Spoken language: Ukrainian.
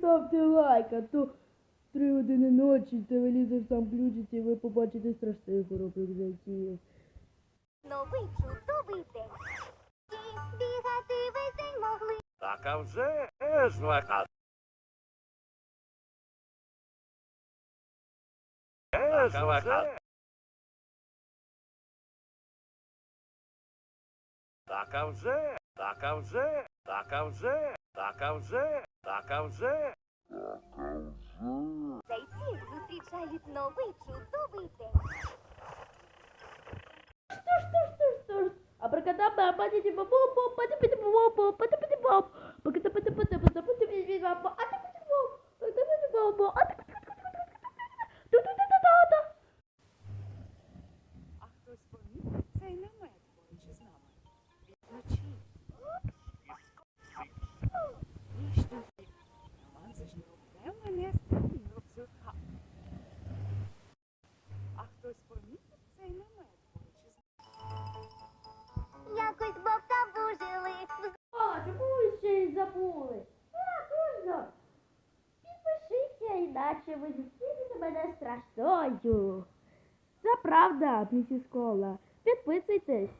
ставте лайк, а то три години ночі телевізор сам включиться і ви побачите страшний коробок зайців. Новий чудовий день. І бігати весь день могли. Так а вже ж вака. Еж вака. Так а вже, так а вже, так а вже, так а вже, так а вже. Зайці зустрічають новий чудовий день. Что ж, что ж, что ж, что ж. Абракадабра, бабу, забули? А, точно. Підпишіться, іначе ви зустрінете мене страшною. Це правда, місіс Кола. Підписуйтесь.